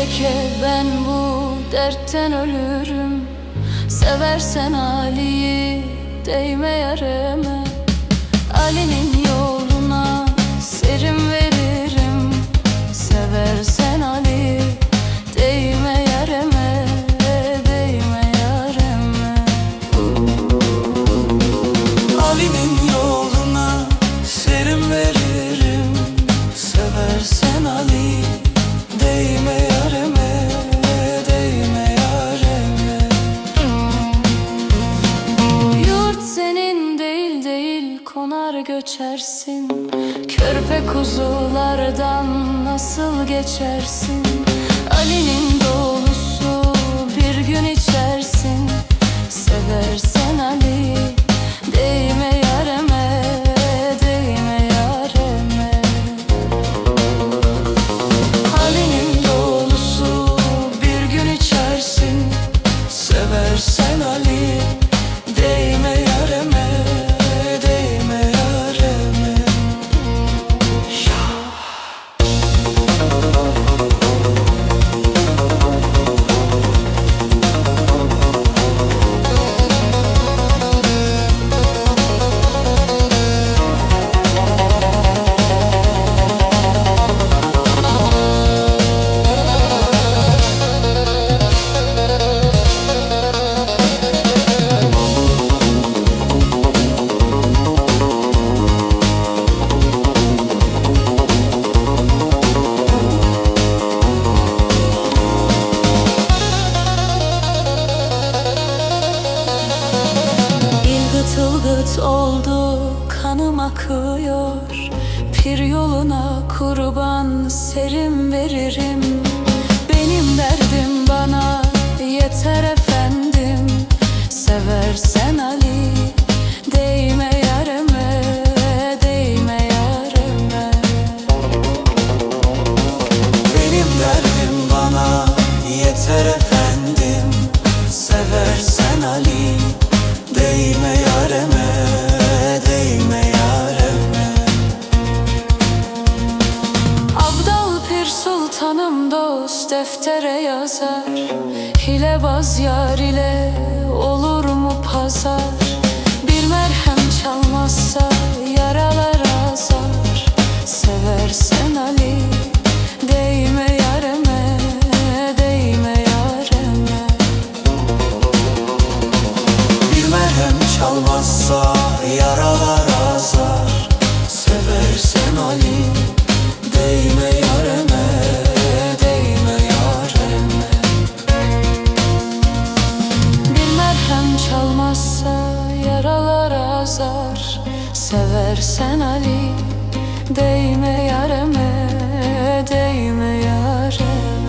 Çeke ben bu dertten ölürüm. Seversen Ali'yi değme yareme Ali'nin yoluna göçersin Körpe kuzulardan nasıl geçersin? Ali'nin kanım akıyor. Pir yoluna kurban serim veririm Dost deftere yazar. Hilebaz yar ile olur mu pazar? Bir merhem çalmazsa yaralar azar. Seversen Ali değme yareme Değme yareme. Bir merhem çalmazsa yaralar yaralar azar Seversen Ali değme yareme Değme yareme